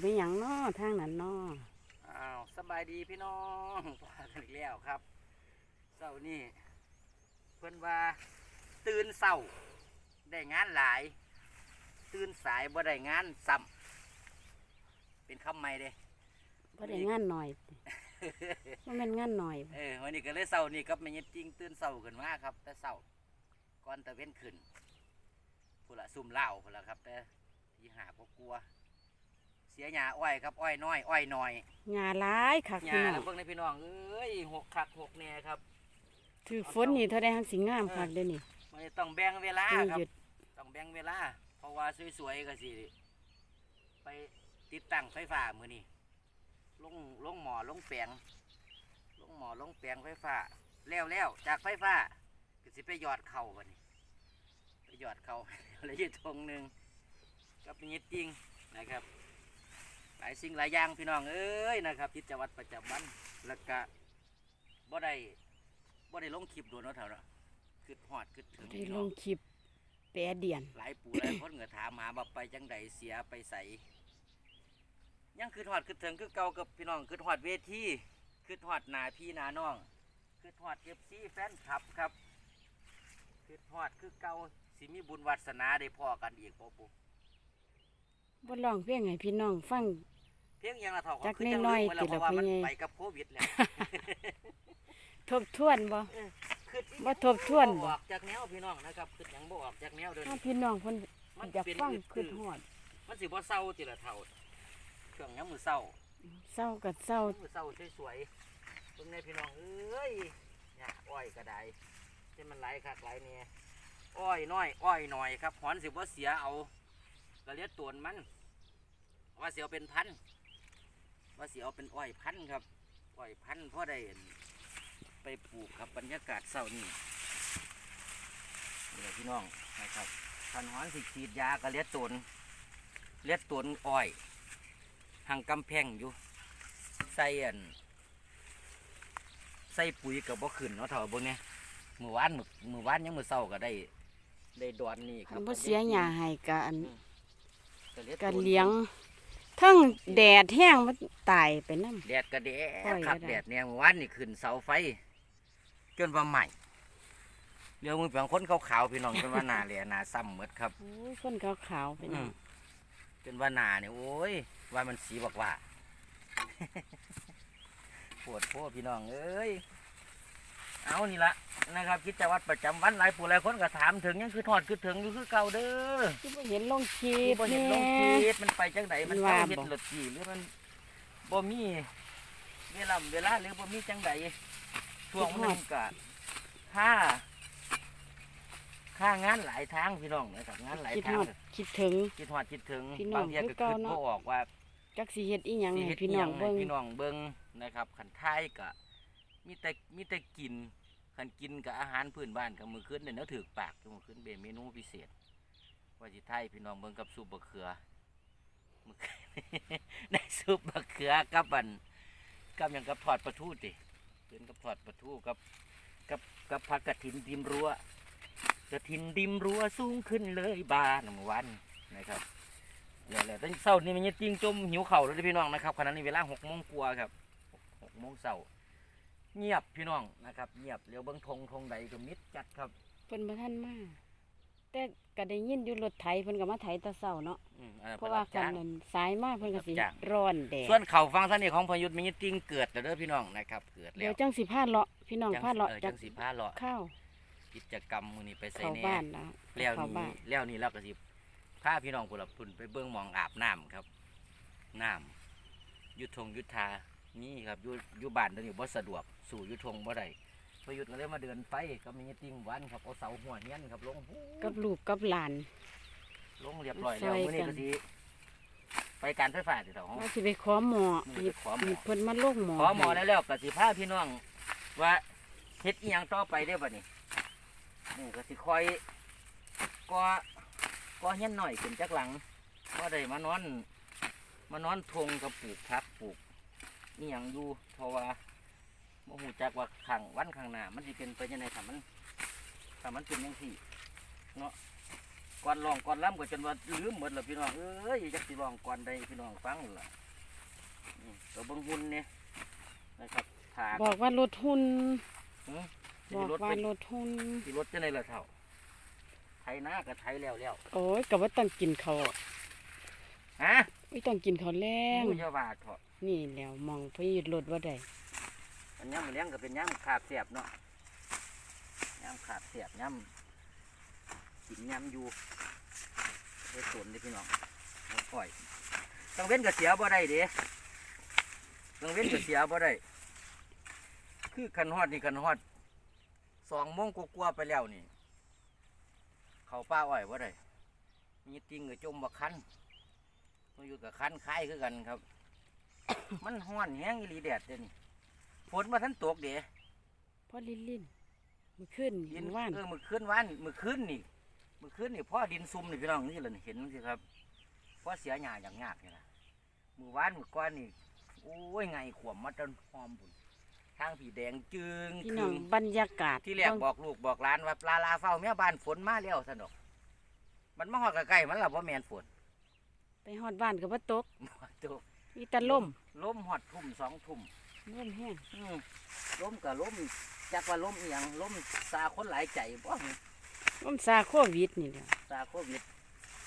เป็นหยังน้อทางนั้นน้ออ้าวสบายดีพี่น้องพากันอีกแล้วครับเสาร์นี้เพิ่อนว่าตื่นเสาได้งานหลาย ตื่นสายบ่ได้งานซ้ำเป็นคำใหม่เด้บ่ได้งานหน่อยติบ่แม่นงานหน่อย เออวันนี้ก็เลยเสาร์นี้กับม่ยจริงตื่นเสาขึ้นมาครับ แต่เสาก่อนตะเว้นขึ้นพุ่นละซุ่มเหล้าพุ่นละครับ แต่ที่หาก็กลัว สียหญ้าอ้อยครับอ้อยน้อยอ้อยน้อยหญ้าหลายคักหพี่ญ้าน้อแล้วงเบิ่งในพี่น้องเอ้ยหกคักหกแหน่ครับถือฝนนี่เท่าใดหังสิงามคักเด้อนี่มันต้องแบ่งเวลาจึงครับ หยุดต้องแบ่งเวลา เพราะว่าสวยๆก็สิไปติดตั้งไฟฟ้ามือนี้ลงลงหมอลงแปลงลงหมอลงแปลงไฟฟ้า แล้วแล้วจากไฟฟ้าก็สิไปหยอดเข่าบัดนี้ไปหยอดเข่าแล้วยืดทงหนึ่งกับมีจริงนะครับ หลายสิ่งหลายอย่างพี่น้องเอ้ยนะครับกิจวัตรประจำวันแล้วก็บ่ได้บ่ได้ลงคลิปโดนเนาะเท่าเนาะคือหอดคือถึงได้พี่ลน้องงคลิปแปรเดียนหลายปู่หลายคนก็ถามหาว่าไปจังใดเสียไปใสยังคือหอดคือถึงคือเก่ากับพี่น้องคือหอดเวทีคือหอดหนาพี่หนาน้องคือหอดเอฟซีแฟนคลับครับคือหอดคือเก่าสิมีบุญวัสนาได้พอกันอีกบ่ปู่ บ่ร้องเพลงให้พี่น้องฟัง เพียงอยังละเท่าจักคือจังน้ลือยมๆไว้แล้วติดเพละราะว่ามันพี่ใหญ่ไปกับโควิดแล้วทบทวนบ่คืออีหยังบ่ทบทวนบ่บ่ออกจากแนวพี่น้องนะครับคือหยังบ่ออกจากแนวเดินถ้าพี่น้องเพิ่นมันอยากเป็นฟังอึดคือๆฮอดมันสิบ่เศร้าจิละเท่าเครื่องยามมือเศร้าเศร้าก็เศร้ามือเศร้าสวยๆเบิ่งในพี่น้องเอ้ยเนี่ยอ้อยก็ได้ที่มันไหลายคักไหลายเนี่ยอ้อยน้อย อ้อยหน่อยครับหอนสิบ่เสียเอาก็เลียดตวนมัน ว่าเสียเอาเป็นพันธุ์ว่าเสียเอาเป็นอ้อยพันธุ์ครับอ้อยพันธุ์พ่อได้อั่นไปปลูกครับบรรยากาศเศร้านี่นี่แหละพี่น้องนะครับทันหอนสิฉีดยาก็เลียดตวนเลียดตวนอ้อยห่างกำแพงอยู่ใส่อันใส่ปุ๋ยกับบ่ขึ้นเนาะเท่าเบิ่งเนี่ยมือวานมือมือวานยังมือเศร้าก็ได้ได้ดอนนี่คคัรันบบ่เสียหญ้าให้ก็อันก็เลี้ยงก็เลี้ยง ทั้งแดดแห้งมันตายไปนำแดดก็แดปล่ดอยครับก็ได้ แดดเนี่ยมือวานนี่ขึ้นเสาไฟ จนว่าใหม่เรียวมือเพียงคนขาวๆพี่น้องจนว่าหนาเลยหนาซ้ำหมดครับ โอ้ยคนขาวๆไปอืนำมจนว่าหนาเนี่ยโอ้ยว่ามันสีบอกว่า ปวดโพพี่น้องเอ้ย เอานี่ละนะครับกิจวัตรประจำวันหลายผู้หลายคนก็ถามถึงยังคือทอดคือถึงอยู่คือเก่าเด้อที่บ่เห็นลงคลิที่ปบ่เห็นลงคลิปมันไปจังไดมันว่าเอาเฮ็ดบ่รถจีหรือมันบ่มีเวลาเวลาหรือบ่มีจังไดช่วงหนึงก็ค่าค่างานหลายทางพี่น้องนะครับงานหลายคิดทาฮงอดคิดถึงคิดฮอดคิดถึงพี่น้องบางเทียก็คือเก่าคิดเนาะบ่ออกว่าจักสิเฮ็ดอีหยังสิให้เฮ็ดพี่อิหน้อยังงให้เบิ่งพี่น้องเบิ่งนะครับขันท้ายก็ มีแต่มีแต่กินขันกินกับอาหารพื้นบ้านกับมือขึ้นเนี่ยเนื้อถือปากมือขึ้นเป็นเมนูพิเศษว่าสิไทยพี่น้องเบิ่งกับซุปบะเขือมือคืนซุปบะเขือกับบันกับหยังกับทอดปลาทูติเป็นกับทอดปลาทูกับกับกับผักกระถินดิมรั้วกระถินดิมรั้วสูงขึ้นเลยบานเมื่อวันนะครับเดี๋ยวแล้วตอนเช้านี่มันยังจริงจมหิวเข่าแล้วพี่น้องนะครับขณะนี้เวลาหกโมงกว่าครับหกโมงเช้า เงียบพี่น้องนะครับเงียบเดี๋ยวเบิ่งธงธงใดก็มิดจัดครับเพิ่นบ่ทันมาแต่ก็ได้ยินอยู่รถไถเพิ่นก็มาไถแต่เช้าเนาะอืมอันนั้นเพราะว่าพิ่คันนรับจ้ง นั้นสายมาเพิ่นก็สิรับจ้าง ร้อนแดดส่วนเขาฟังท่านนี่ของพยุทธ์มีจริงเกิดแล้วเด้อพี่น้องนะครับเกิดเดี๋แล้ยววจังสิพาเลาะพี่น้องจังพาเลาะเออจัจักงสิพาเลาะข้าวกิจกรรมมื้อนี้ไปใส่เข้าแหน่ บ้านแล้วแล้วเข้านี่บ้านแล้วนี่เราก็สิพาพี่น้องพุ่นละพุ่นไปเบิ่งหมองอาบน้ำครับน้ำยุทธงยุทธา นี่ครับอยู่อยู่บ้านตอนนี้บ่สะดวกสู่ยุทธงบ่ได้พยุทธ์ก็เลยมาเดินไปก็มีติงหวันครับเอาเสาหัวเฮียนครับลงพู้กับลูกกับหลาน ลงเรียบร้อยแล้วซอยมื้อนี้กัก็นสิไปการไฟฟ้าที่เถาว่าสิไปขอหมอมื้อหยินี้บไปขอหมอ หยิบเพิ่นมาโลกหมอขอหมอแล้วแล้วก็สิพาพี่น้องว่าเฮ็ดอีหยังต่อไปได้อบัดนี้นี่ก็สิคอยก็ก็เฮียนหน่อยขึ้นจากหลังก็ได้มานอน มานอนทงกับปลูกพักปลูก นี่ยังอยู่เพราะว่าโมหูจักว่าขังวันข้างหน้ามันสิเป็นไปยังไงถ้ามันถ้ามันเป็นยังสี่เนาะกก่อนร้องก่อนล้ำก็จนว่าลืมหมดแล้วพี่น้องเอ้ยจักสิร้องก่อนใดพี่น้องฟังล่ะนี่ตัวเบิ่งหุ่นเนี่ยนะครับถากบอกว่ารถหุ่นหืมบสิอกรถว่าไปรถหุ่นสิรถจะในละเท่าไทยนาก็ไทยแล้วแล้วโอ้ยก็ว่าต้องกินเขาวฮะ ไม่ต้องกินเขาวแล้แงงจะว่าเถอะนี่แหล้วมองพี่รถว่าได้อันย่ำเลี้ยงก็เป็นย่ำขาบเสียบเนาะย่ำขาบเสียบย่ำกินย่ำอยู่ไปสวนเลยพี่น้องเอาปล่อยตังเว้นก็เสียบ่ได้เด้ตังเว้นก็เสียบ่ได้ คือคันฮอดนี่คันฮอดสองโมงกว่าๆไปแล้วนี่ เขาป้าอ้อยบ่ได้มีติงกับจมบักคัน มาอยู่กับคันคล้ายคือกันครับ มันห้อนแห้งอีหลีแดดเดี๋ยวนี้ฝนมาทันตกเด้พ่อลินลินมือขึ้นดินมือว่านเออมือคืนวานมือคืนนี่มือคืนนี่พ่อดินซุ่มนี่พี่น้องนี่แหละนี่เห็นสิครับพ่อเสียหญ้าอย่างยากนี่ล่ะมือวานมือก้อนนี่โอ้ยไงขวมมาจนหอมบุญทางผีแดงจึงพี่คืน้องงบรรยากาศที่แรกบอกลูกบอกหลานว่าปลาลาเฝ้าเมียบ้านฝนมาแล้วสนุกมันมาหอดใกล้ๆมันล่ะว่าแมนฝน ไปฮอดบ้านกับว่าตกบ่ตกมีแต่ล่มล้มหอดทุ่มสองทุ่มล่มแห้งอืมล้มกับล้มจักว่าล้มอหย่างล้มซาคนหลายใจบ่ล่มซาโควิดนี่แหละซาโควิด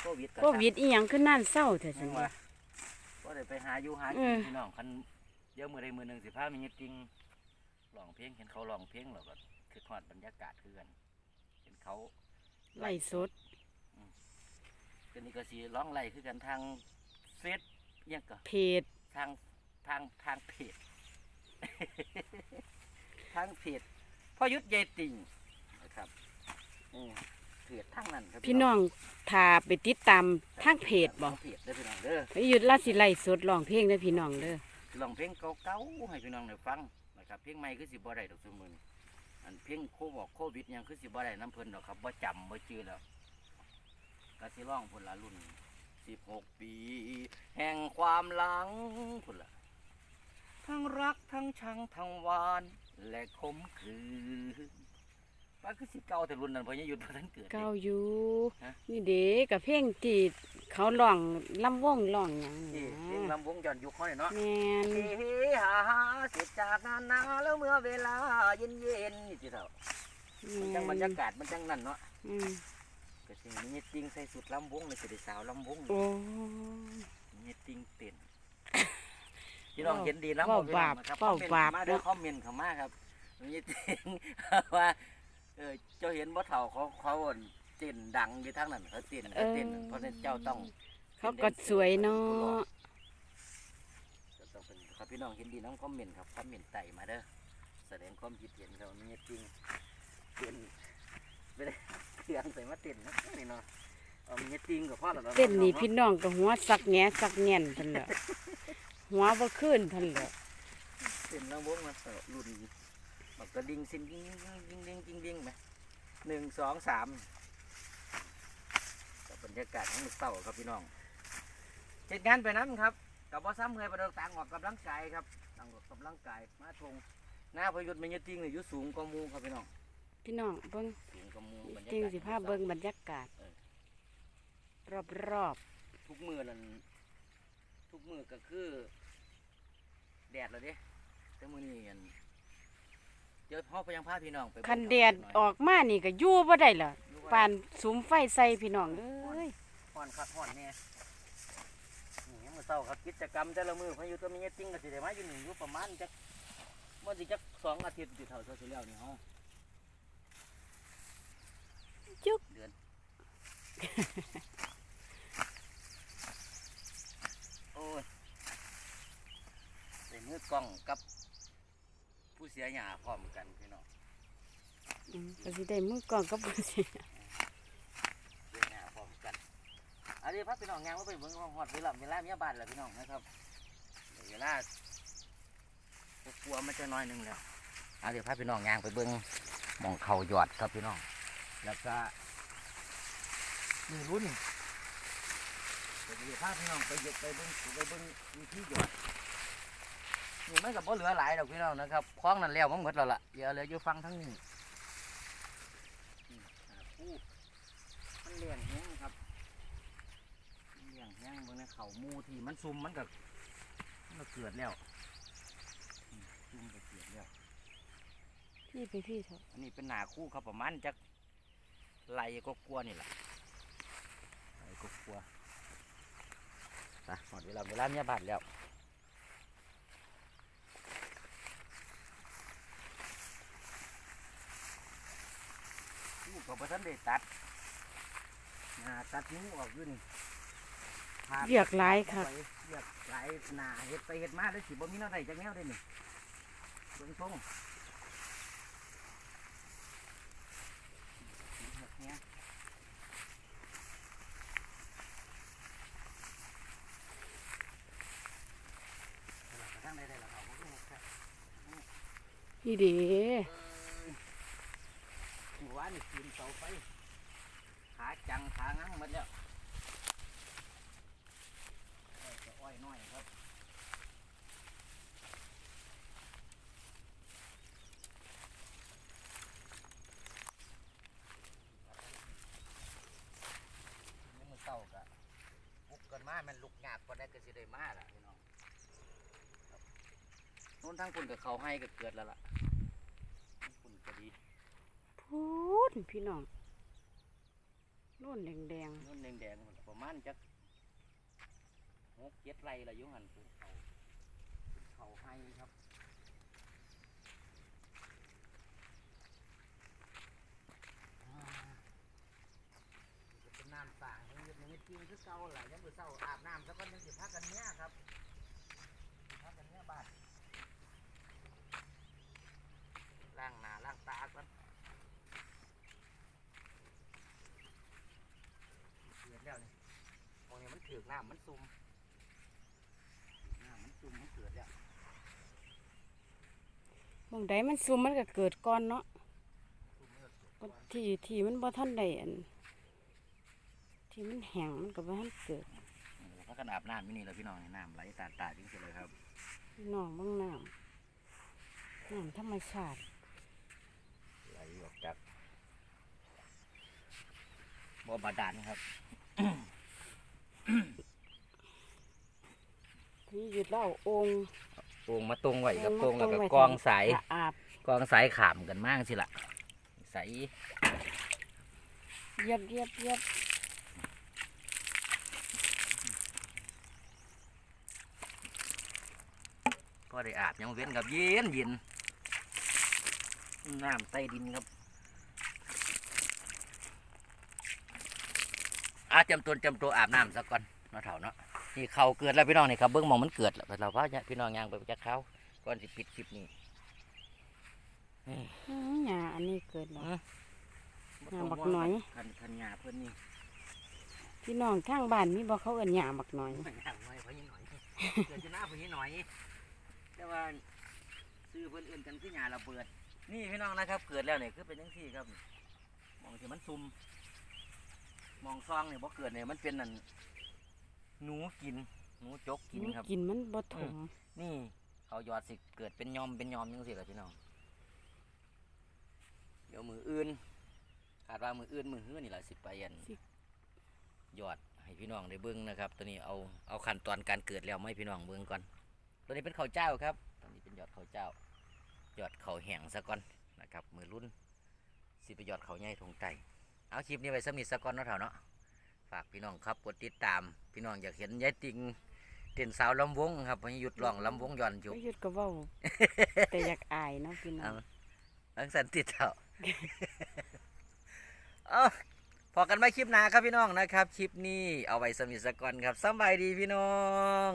โควิดก็โควิดอีหยังขึ้นนั่นเศร้าเถอะจัสังนว่าว่าก็ได้ไปหาอยู่หาเอกินอพี่น้องคันเดี๋ยวมือใดมือหนึ่งสิพามีเฮ็ดจริงร้องเพลงเห็นเขาร้องเพลงแล้วก็คือทอดบรรยากาศคือกันเห็นเขาไล่สด ก็นี่ก็สิร้องไล่คือกันทางเฟซอิหยังก็เพจทางทางทางเพจ ทางเพจพ่อยุทธยายติ่งนะครับอืมเพจทางนั้นครับพี่น้องถ้าไปติดตามทางเพจบ่ทางเพจเด้อพี่น้องเด้อไปหยุดลาสิไล่สดร้องเพลงเด้อพี่น้องเด้อลองเพลงเก่าๆให้พี่น้องได้ฟังนะครับเพลงใหม่คือสิบ่ได้ดอกซุมื้อนี้อันเพลงโควิดโควิดหยังคือสิบ่ได้น้ำเพิ่นดอกครับบ่จำบ่จื้อแล้ว ก็สิร้องพุ่นละรุ่น16ปี แห่งความหลังพุ่นละทั้งรักทั้งชังทั้งหวาน และขมขืนว่าคือสิเก่าแต่รุ่นนั้นเพราะยังหยุดบ่ทันเกิด เก้าอยู่ฮะ นี่เด็กกับเพลงที่เขาร้องลำวงร้องหยังนี่นี่เพลงนะลำวงย้อนยุคเขาเนี่ยเนาะ แม่นเฮ้ฮาฮาเสร็จจากงานนาแล้วเมื่อเวลาเย็นเย็นๆนี่จิเถ่ามันจังบรรยากาศมันจังนั่นเนาะ อืม ก็สิมีจริงใส่สุดลำวงเลยสิได้สาวลำวงโอ้มีจริงเต้นพี่น้องเห็นดีนะเว้าพี่น้องบาปนะครับเว้าคอมเมนต์บาปเข้ามาเด้อเนาะคอมเมนต์เข้ามาครับมีจริงว่าเออเจ้าเห็นบ่เฒ่าเขาเขาอั่นเต้นดังอยู่ทางนั้นเขาเต้นเขาเต้นเพราะฉะนั้นเจ้าต้องเขาก็สวยเนาะก็ต้องเป็นครับพี่น้องเห็นดีน้องคอมเมนต์ครับคอมเมนต์ไต่มาเด้อแสดงความคิดเห็นครับมีจริงเต้นไม่ได้ เครื่องใส่มาเต้นนะนี่เนาะเอามีจริงกับพ่อแล้วเต้นนี่พี่น้องก็หัวสักแหน่สักแง่นทันแหละหัวบ่ขึ้นทันแหละเต้นแล้ววงมาเสิร์ฟรุ่นบักกระดิ่งซิงดิ้งดิ้งดิ้งดิ้งดิ้งไหมหนึ่งสองสามกับบรรยากาศของมื้อเศร้าครับพี่น้องเหตุงานไปนั้นครับกับว่าซ้ำเงยไปเดินต่างออกกำลังกายครับต่างออกกำลังกายมาทงหน้าพยุทธ์มีจริงเนี่ยอยู่สูงกว่าหมูครับพี่น้อง พี่น้องเบิ่งสูงกว่าหมูบรรยากาศจริงสิพาเบิ่งบรรยากาศรอบทุกมือนั่นทุกมือก็คือ แดดแล้วเด้แต่มือนี้อันเดี๋ยวพ่อไปยังพาพี่น้องไปๆเบิ่งคันแดดหน่ยออกมานี่ก็อยู่บ่ได้ล่ะอยู่ว่ปานสุมไฟใส่พี่น้องเอ้ยห่อนคักห่อนแน่นี่ยังมือเศร้าครับกิจกรรมแต่ละมือพายุตัวมีจริงก็สิได้มาอยู่หนึ่งอยู่ประมาณจักว่าสิจักสองอาทิตย์สิเท่าเท่าสิแล้วนี่เฮา จุกเดือนโอ้ยใส่มือกล้องกับ ผู้เสียหยาพร้อมกันพี่น้องอืมก็สิได้มือกล้องกับบ่สิเสียหยาพร้อมกันอันนี้พักพี่น้องยางว่าไปเบิ่งว่าฮอดเวลาเวลาเมียบ้านแล้วพี่น้องนะครับเวลากลัวมันจะน้อยหนึงแล้วเอาเดี๋ยวพาพี่น้องยางไปเบิ้งหมองเขาหยอดครับพี่น้อง แล้วก็มีรุ่นเดี๋ยวพาพี่น้องไปหยดไปเบิ้งไปเบิ้งวิธีหยอดนี่มันกับบ่เหลือหลายดอกพี่น้องนะครับคล้องนั่นแล้วมันหมดแล้วล่ะเดี๋ยวเหลืออยู่ฟังทั้งนี้อืมหาคู่มันเลี้ยงแห้งครับมันเลี้ยงแห้งเบิ่งในเขาหมูที่มันซุ่มมันก็มันก็เกิดแล้วอืมซุ่มก็เกิดแล้วพี่ไปพี่เถอะอันนี้เป็นหนาคู่ครับประมาณจัก ไหลก็กลัวนี่แหละไหลก็กลัวไปหมดเวลาเวลาเมียบาดแล้วลูกกับพ่ท่านได้ตัดหนาตัดนิ้วออกอยู่นี่พาเรียกหลายค่ะไปเรียกหลายหนาเห็ดไปเห็ดมาได้สิบ่มีเนาะใดจักแนวได้นี่เบิ่งทรง เนี่ยทางใดได้ละเขาก็รู้ครับ นี่เด้หัวนี่กินเสาไฟขาจังขางังหมดแล้วอ้อยก็อ้อยน้อยครับนี่มันเต่ากะปุกกันมามันลุกยากกว่าได้ก็สิได้มาล่ะพี่น้องครับ โน้นทั้งคุณกับเขาให้ก็เกิดแล้วล่ะทั้งคุณก็ดีพูดพี่น้องโน่นแดงนุ่นแดงๆมันประมาณจักหกเจ็ดไรละอยุหันเป็นเขาเป็นเขาให้ครับอ่านี่ก็เป็นน้ำต่างของเย็นนี้จริงคือเก่าแหละยังมือเศร้าอาบน้ำสักคนยังสิพักกันเนี้ยครับสิพักกันเนี้ยบาดล้างหน้าล้างตาก่อน เกิดแล้วนี่ตรงนี้มัน ถือกน้ำมันซุ่มน้ำมันซุ่มมันเกิดแล้วๆบางใดมันซุ่มมันก็เกิดก่อนเนาะซุ่มมันก็เกิดบ่ที่ที่มันบ่ทันได้อันที่มันแห้งมันก็บ่ทันเกิดนี่พักกันอาบน้ำที่นี่แล้วพี่น้องนี่น้ำไหลตาตาจริงๆเลยครับพี่น้องเบางน้ำน้ำธรรมชาติไหลออกจากบ่อบาดาลครับ ที่หยุดเล่าองค์โป่งมาตรงไว้กับมาโป่งแล้วก็ไว้กองสายสะอาบกองสายขามกันมากสิล่ะสายเยียบเยียบเยียบก็ได้อาบยังเว้นกับเย็นเย็นน้ำใต้ดินครับ อาจำตัวจำตัวอาบน้ำสักก่อนเนาะเถ่าเนาะนี่เขาเกิดแล้วพี่น้องนี่ครับเบิ้งหมองมันเกิดแล้วเราพาเนี่ยพี่น้องย่างไปจากเขาก่อนสิปิดคลิปนี้อื้อหญ้าอันนี้เกิดแล้วอืมย่างบักหน่อยคันคันหยาเพื่อนนี่พี่น้องทางบ้านมีบ่เขาเอิ้นหญ้าบักหน่อยไม่หยาหน่อยเพราะยี่หน่อยเกิดจะหน้าเพราะยี่หน่อยแต่ว่าซื้อเพื่อนอื่นกันคือหยาระเบิด นี่พี่น้องนะครับ เกิดแล้วเนี่ยคือเป็นยังซี่ครับมองที่มันซุ่ม มองซองเนี่ยบ่เกิดเนี่ยมันเป็นนั่นหนูกินหนูจกกินมันครับ กินมันบ่ถมนี่เขายอดสิเกิดเป็นยอมเป็นยอมยังสิล่ะพี่น้องเดี๋ยวมืออื่นคาดว่ามืออื่นมือฮื้อนี่แหละสิไปยันยอดให้พี่น้องได้เบิ้งนะครับ ตัวนี้เอาเอาขั้นตอนการเกิดแล้วไม่พี่น้องเบิ้งก่อน ตัวนี้เป็นข้าวเจ้าครับตัวนี้เป็นยอดข้าวเจ้า ยอดข้าวแห้งซะก่อนนะครับ มือรุ่นสิไปยอดข้าวใหญ่ทงไต เอาคลิปนี้ไว้สำนิทซะก่อนเนาะเถาเนาะฝากพี่น้องครับกดติดตาม พี่น้องอยากเห็นยายติงเต้นสาวลำวงครับให้หยุดร้องลำวงย้อนยุก็หยุดก็เว้าแต่อยากอายเนาะพี่น้อเอางอังสันติดเถาเอาพอกันไม่คลิปหน้าครับพี่น้องนะครับ คลิปนี้เอาไว้สมิทสกอนครับสำบายดีพี่น้อง